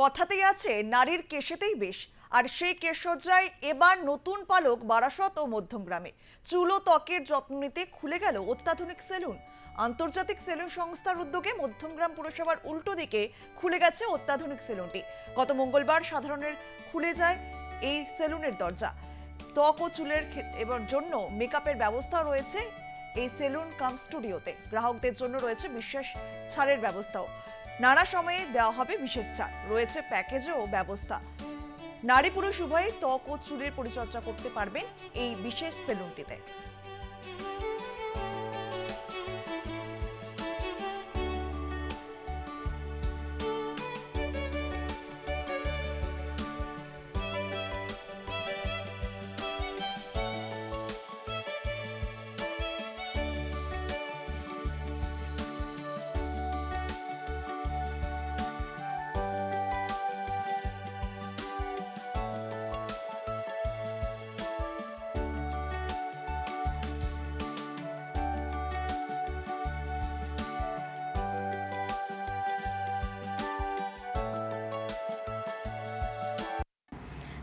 কথাতেই আছে, নারীর কেশেতেই বেশ। আর সেই কেশসজ্জায় এবার নতুন পালক বারাসত ও মধ্যমগ্রামে চুল ও ত্বকের যত্ন নিতে খুলে গেল অত্যাধুনিক সেলুন। আন্তর্জাতিক সেলুন সংস্থার উদ্যোগে মধ্যমগ্রাম পুরসভার উল্টো দিকে খুলে গেছে অত্যাধুনিক সেলুনটি। গত মঙ্গলবার সাধারণের খুলে যায় এই সেলুনের দরজা। ত্বক ও চুলের এবার জন্য মেকআপের ব্যবস্থা রয়েছে এই সেলুন কাম স্টুডিওতে। গ্রাহকদের জন্য রয়েছে বিশেষ ছাড়ের ব্যবস্থাও। নানা সময়ে দেওয়া হবে বিশেষ ছাড় রয়েছে প্যাকেজও ব্যবস্থা। নারী পুরুষ উভয়ে ত্বক ও চুলের পরিচর্যা করতে পারবেন এই বিশেষ সেলুনটিতে।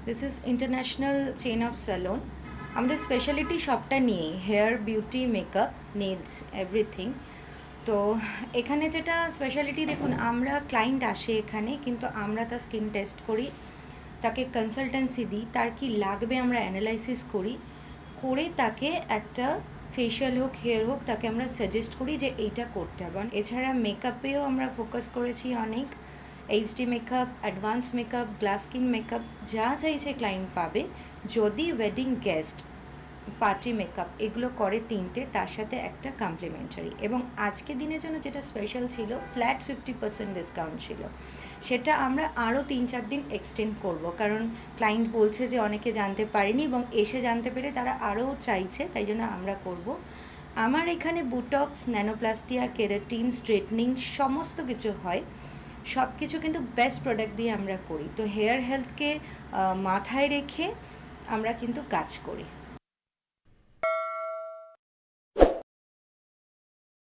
This is international chain of salon আমাদের স্পেশালিটি সবটা নিয়ে hair beauty makeup nails everything তো এখানে যেটা স্পেশালিটি দেখুন, আমরা ক্লায়েন্ট আসে এখানে, কিন্তু আমরা তার স্কিন টেস্ট করি, তাকে কনসালটেন্সি দিই, তার কি লাগবে আমরা অ্যানালাইসিস করি, করে তাকে একটা ফেশিয়াল হোক হেয়ার হোক, তাকে আমরা সাজেস্ট করি যে এইটা করতে হবে। এছাড়া মেকআপেও আমরা ফোকাস করেছি অনেক। HD makeup advance makeup glass skin makeup যা চাইছে ক্লায়েন্ট পাবে, যদি ওয়েডিং গেস্ট পার্টি মেকআপ এগুলো করে তিনটে, তার সাথে একটা কমপ্লিমেন্টারি এবং আজকে দিনের জন্য যেটা স্পেশাল ছিল ফ্ল্যাট ফিফটি পার্সেন্ট ডিসকাউন্ট ছিল। সেটা আমরা আরও তিন চার দিন এক্সটেন্ড করব। কারণ ক্লায়েন্ট বলছে যে অনেকে জানতে পারেনি এবং এসে জানতে পেরে তারা আরও চাইছে, তাই জন্য আমরা করব। আমার এখানে বুটক্স ন্যানোপ্লাস্টিয়া কেরাটিন স্ট্রেটনিং সমস্ত কিছু হয়। সব কিছু কিন্তু বেস্ট প্রোডাক্ট দিয়ে আমরা করি। তো হেয়ার হেলথকে মাথায় রেখে আমরা কিন্তু কাজ করি।